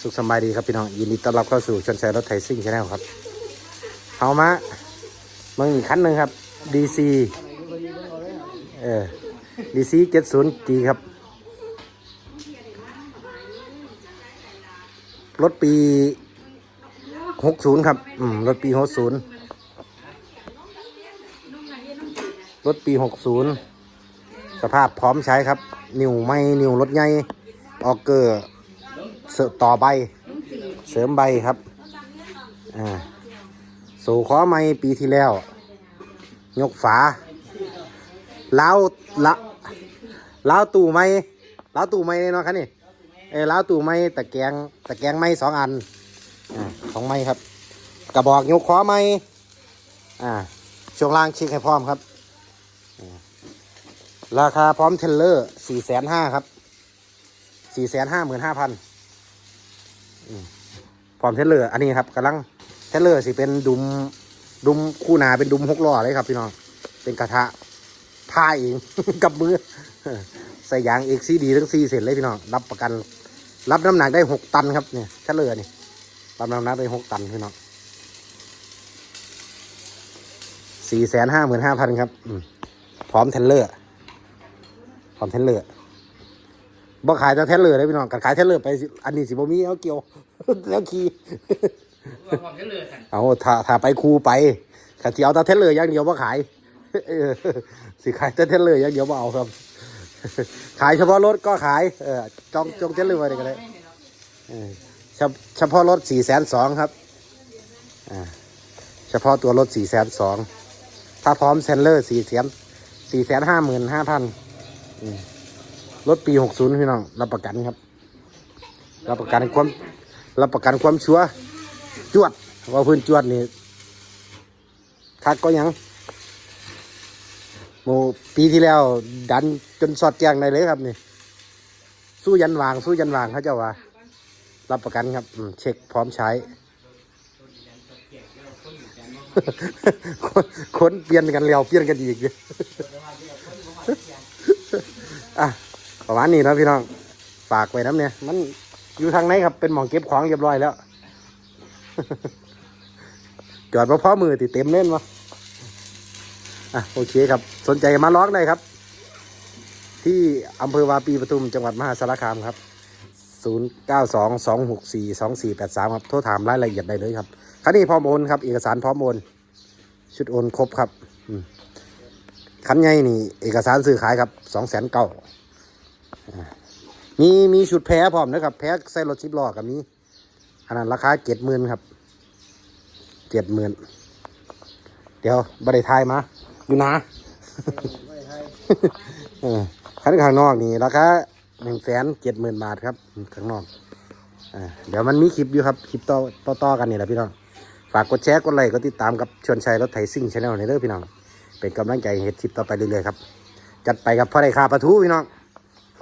สุขสบายดีครับพี่น้องยินดีต้อนรับเข้าสู่ชนชัยรถไถซิ่งชาแนลครับเอามาเมืองอีกคันหนึ่งครับ DC เออ DC 70 G ครับ รถปี60ครับอืมรถปี60รถปี60สภาพพร้อมใช้ครับ นิวไม่นิวรถใหญ่ออกเกอร์ เสริมต่อใบ เสริมใบครับอ่าสู่ขอไม่ปีที่แล้ว ยกฝาล้าวละล้าวตู่ไม้ล้าวตู่ไม้เนาะครับนี่เออล้าวตู่ไม้ตะแกรงตะแกรงไม้สองอันอ่าสองไม้ครับ กระบอกยกขอไม้อ่าช่วงล่างช็คให้พร้อมครับ ราคาพร้อมเทรลเลอร์สี่แสนห้าครับสี่แสนห้าหมื่นห้าพัน พร้อมเทเลอร์ อันนี้ครับกำลังเทเลอร์สิเป็นดุมดุมคู่หนาเป็นดุมหกล้อเลยครับพี่น้อง เป็นกระทะผ้าเองกับมือใส่ยางเอกซีดีทั้งสี่เสร็จเลยพี่น้องรับประกัน รับน้ำหนักได้หกตันครับเนี่ยเทเลอร์นี่รับน้ำหนักได้หกตันพี่น้องสี่แสนห้าหมื่นห้าพันครับพร้อมเทเลอร์พร้อมเทนเลอร์ บ่ขายแต่เทนเลอร์เลยพี่น้องกันขายเทนเลอร์ไปสิอันนี้สิบ่มีเอาเกี่ยว แล้วขี่ว่าความเจริญกันเอาถ้าถ้าไปครูไปขันที่เอาแต่เทนเลอร์อย่างเดียวบ่ขายเออสิขายแต่เทนเลอร์อย่างเดียวบ่เอาครับ ขายเฉพาะรถก็ขายเออจองจองเทนเลอร์ไว้เลยก็ได้เออเฉพเฉพาะรถสี่แสนสองครับอ่าเฉพาะตัวรถสี่แสนสองถ้าพร้อมเทนเลอร์สี่แสนสี่แสนห้าหมื่นห้าพัน รถปีหกศูนย์พี่น้อง รับประกันครับ รับประกันความรับประกันความชัวจวดว่าพื้นจวดนี่คักก็ยังโมปีที่แล้ว ดันจนสอดแจ้งได้เลยครับนี่ สู้ยันวาง สู้ยันวางเขาเจ้าว่า รับประกันครับเช็คพร้อมใช้คนคนเปลี่ยนกันแล้วเปลี่ยนกันอีกเลยอะ ประมาณนี้นะพี่น้อง ฝากไว้น้ำเนี่ย มันอยู่ทางไหนครับ เป็นหมองเก็บของเรียบร้อยแล้ว จอดมาพร้อมือติเต็มเล่นวะอะโอเคครับ สนใจมาล็อกได้ครับ ที่อำเภอวาปีปทุมจังหวัดมหาสารคามครับ 0 9 2 2 6 4 2 4 8 3 ครับ โทรถามรายละเอียดได้เลยครับคันนี้พร้อมโอนครับ เอกสารพร้อมโอน ชุดโอนครบครับคันใหญ่นี่ เอกสารซื้อขายครับสองแสนเก้า มีมีชุดแพ้พร้อมนะครับ แพ้ใส่รถสิบล้อกับนี้อันนั้นราคาเจ็ดหมื่นครับเจ็ดหมื่นเดี๋ยวบริทยมาอยู่นะคันข้างนอกนี่ราคาหนึ่งแสนเจ็ดหมื่นบาทครับข้างนอกอเดี๋ยวมันมีคลิปอยู่ครับคลิปต่อต่อต่อกันนี่แหละพี่น้องฝากกดแชร์กดไลค์กดติดตามกับชวนชัยรถไถซิ่งชาแนลในเด้อพี่น้องเป็นกำลังใจให้เฮ็ดคลิปต่อไปเรื่อยๆครับจัดไปกับพ่อได้คาปลาทูพี่น้อง